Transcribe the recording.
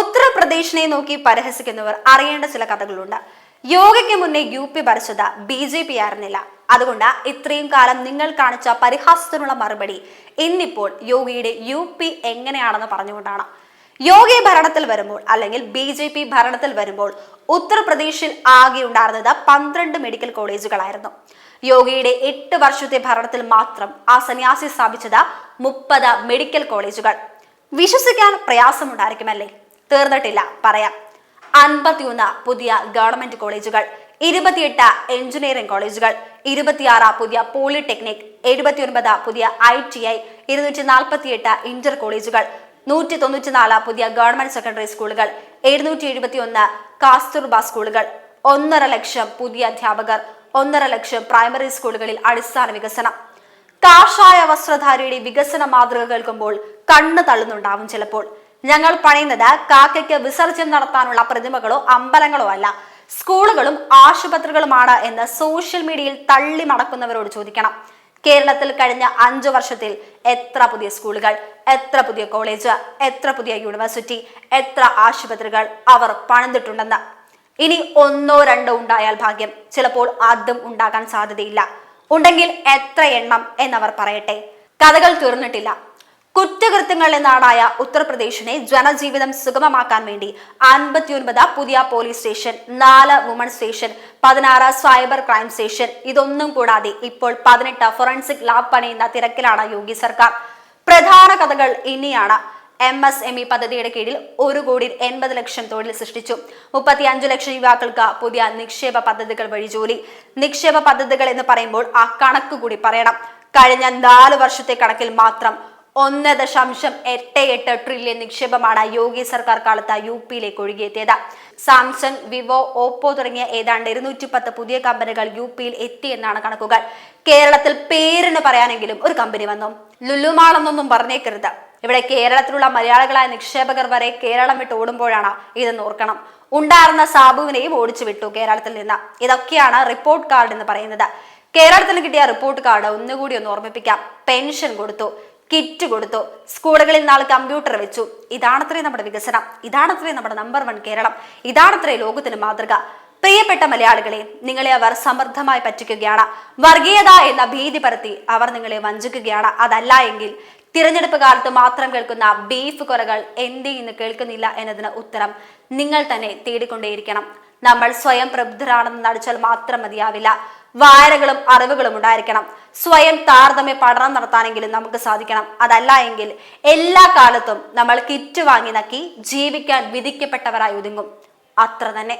ഉത്തർപ്രദേശിനെ നോക്കി പരിഹസിക്കുന്നവർ അറിയേണ്ട ചില കഥകളുണ്ട്. യോഗയ്ക്ക് മുന്നേ യു പി ഭരിച്ചത് ബി ജെ പി ആയിരുന്നില്ല. അതുകൊണ്ട് ഇത്രയും കാലം നിങ്ങൾ കാണിച്ച പരിഹാസത്തിനുള്ള മറുപടി ഇന്നിപ്പോൾ യോഗിയുടെ യു പി എങ്ങനെയാണെന്ന് പറഞ്ഞുകൊണ്ടാണ്. യോഗി ഭരണത്തിൽ വരുമ്പോൾ അല്ലെങ്കിൽ ബി ജെ പി ഭരണത്തിൽ വരുമ്പോൾ ഉത്തർപ്രദേശിൽ ആകെ ഉണ്ടായിരുന്നത് പന്ത്രണ്ട് മെഡിക്കൽ കോളേജുകളായിരുന്നു. യോഗിയുടെ എട്ട് വർഷത്തെ ഭരണത്തിൽ മാത്രം ആ സന്യാസി സ്ഥാപിച്ചത് മുപ്പത് മെഡിക്കൽ കോളേജുകൾ. വിശ്വസിക്കാൻ പ്രയാസമുണ്ടായിരിക്കുമല്ലേ? തീർന്നിട്ടില്ല. പറയാം. അൻപത്തിയൊന്ന് പുതിയ ഗവൺമെന്റ് കോളേജുകൾ ഇരുപത്തിയെട്ട് എഞ്ചിനീയറിംഗ് കോളേജുകൾ ഇരുപത്തിയാറ് പുതിയ പോളിടെക്നിക് എഴുപത്തിയൊൻപത് പുതിയ ഐ ടി ഐ ഇരുന്നൂറ്റി നാൽപ്പത്തിയെട്ട് ഇന്റർ കോളേജുകൾ നൂറ്റി തൊണ്ണൂറ്റിനാല് പുതിയ ഗവൺമെന്റ് സെക്കൻഡറി സ്കൂളുകൾ എഴുന്നൂറ്റി എഴുപത്തിയൊന്ന് കാസ്തുർബ സ്കൂളുകൾ ഒന്നര ലക്ഷം പുതിയ അധ്യാപകർ ഒന്നര ലക്ഷം പ്രൈമറി സ്കൂളുകളിൽ അടിസ്ഥാന വികസനം. കാഷായ വസ്ത്രധാരിയുടെ വികസന മാതൃക കേൾക്കുമ്പോൾ കണ്ണ് തള്ളുന്നുണ്ടാവും ചിലപ്പോൾ. ഞങ്ങൾ പണിയുന്നത് കാക്കയ്ക്ക് വിസർജ്യം നടത്താനുള്ള പ്രതിമകളോ അമ്പലങ്ങളോ അല്ല. സ്കൂളുകളും ആശുപത്രികളുമാണ് എന്ന് സോഷ്യൽ മീഡിയയിൽ തള്ളി മടക്കുന്നവരോട് ചോദിക്കണം. കേരളത്തിൽ കഴിഞ്ഞ അഞ്ചു വർഷത്തിൽ എത്ര പുതിയ സ്കൂളുകൾ എത്ര പുതിയ കോളേജ് എത്ര പുതിയ യൂണിവേഴ്സിറ്റി എത്ര ആശുപത്രികൾ അവർ പണിതിട്ടുണ്ടെന്ന്. ഇനി ഒന്നോ രണ്ടോ ഉണ്ടായാൽ ഭാഗ്യം. ചിലപ്പോൾ അതും ഉണ്ടാകാൻ സാധ്യതയില്ല. ഉണ്ടെങ്കിൽ എത്ര എണ്ണം എന്നവർ പറയട്ടെ. കഥകൾ തീർന്നിട്ടില്ല. കുറ്റകൃത്യങ്ങളുടെ നാടായ ഉത്തർപ്രദേശിനെ ജനജീവിതം സുഗമമാക്കാൻ വേണ്ടി അൻപത്തിയൊൻപത് പുതിയ പോലീസ് സ്റ്റേഷൻ നാല് വുമൺ സ്റ്റേഷൻ പതിനാറ് സൈബർ ക്രൈം സ്റ്റേഷൻ ഇതൊന്നും കൂടാതെ ഇപ്പോൾ പതിനെട്ട് ഫോറൻസിക് ലാബ് പണിയുന്ന തിരക്കിലാണ് യോഗി സർക്കാർ. പ്രധാന കഥകൾ ഇനിയാണ്. എം എസ് എം ഇ പദ്ധതിയുടെ കീഴിൽ ഒരു കോടി എൺപത് ലക്ഷം തൊഴിൽ സൃഷ്ടിച്ചു. മുപ്പത്തി അഞ്ചു ലക്ഷം യുവാക്കൾക്ക് പുതിയ നിക്ഷേപ പദ്ധതികൾ വഴി ജോലി. നിക്ഷേപ പദ്ധതികൾ എന്ന് പറയുമ്പോൾ ആ കണക്ക് കൂടി പറയണം. കഴിഞ്ഞ നാല് വർഷത്തെ കണക്കിൽ മാത്രം ഒന്ന് ദശാംശം എട്ട് എട്ട് ട്രില്യൺ നിക്ഷേപമാണ് യോഗി സർക്കാർ കാലത്ത് യു പിയിലേക്ക് ഒഴുകിയെത്തിയത്. സാംസങ് വിവോ ഓപ്പോ തുടങ്ങിയ ഏതാണ്ട് ഇരുന്നൂറ്റി പത്ത് പുതിയ കമ്പനികൾ യു പിയിൽ എത്തിയെന്നാണ് കണക്കുകൾ. കേരളത്തിൽ പേരിന് പറയാനെങ്കിലും ഒരു കമ്പനി വന്നു. ലുലുമാളെന്നൊന്നും പറഞ്ഞേക്കരുത്. ഇവിടെ കേരളത്തിലുള്ള മലയാളികളായ നിക്ഷേപകർ വരെ കേരളം വിട്ട് ഓടുമ്പോഴാണ് ഇതെന്ന് ഓർക്കണം. ഉണ്ടായിരുന്ന സാബുവിനെയും ഓടിച്ചു വിട്ടു കേരളത്തിൽ നിന്ന്. ഇതൊക്കെയാണ് റിപ്പോർട്ട് കാർഡ് എന്ന് പറയുന്നത്. കേരളത്തിന് കിട്ടിയ റിപ്പോർട്ട് കാർഡ് ഒന്നുകൂടി ഒന്ന് ഓർമ്മിപ്പിക്കാം. പെൻഷൻ കൊടുത്തു. കിറ്റ് കൊടുത്തു. സ്കൂളുകളിൽ നാളെ കമ്പ്യൂട്ടർ വെച്ചു. ഇതാണത്രേ നമ്മുടെ വികസനം. ഇതാണത്രേ നമ്മുടെ നമ്പർ വൺ കേരളം. ഇതാണത്രേ ലോകത്തിന് മാതൃക. പ്രിയപ്പെട്ട മലയാളികളെ നിങ്ങളെ അവർ സമൃദ്ധമായി പറ്റിക്കുകയാണ്. വർഗീയത എന്ന ഭീതി പരത്തി അവർ നിങ്ങളെ വഞ്ചിക്കുകയാണ്. അതല്ല എങ്കിൽ തിരഞ്ഞെടുപ്പ് കാലത്ത് മാത്രം കേൾക്കുന്ന ബീഫ് കൊലകൾ എന്തേ ഇന്ന് കേൾക്കുന്നില്ല എന്നതിന് ഉത്തരം നിങ്ങൾ തന്നെ തേടിക്കൊണ്ടേയിരിക്കണം. നമ്മൾ സ്വയം പ്രബുദ്ധരാണെന്ന് നടിച്ചാൽ മാത്രം മതിയാവില്ല. വായനകളും അറിവുകളും ഉണ്ടായിരിക്കണം. സ്വയം താരതമ്യ പഠനം നടത്താനെങ്കിലും നമുക്ക് സാധിക്കണം. അതല്ല എങ്കിൽ എല്ലാ കാലത്തും നമ്മൾ കിറ്റ് വാങ്ങി നക്കി ജീവിക്കാൻ വിധിക്കപ്പെട്ടവരായി ഒതുങ്ങും. അത്ര തന്നെ.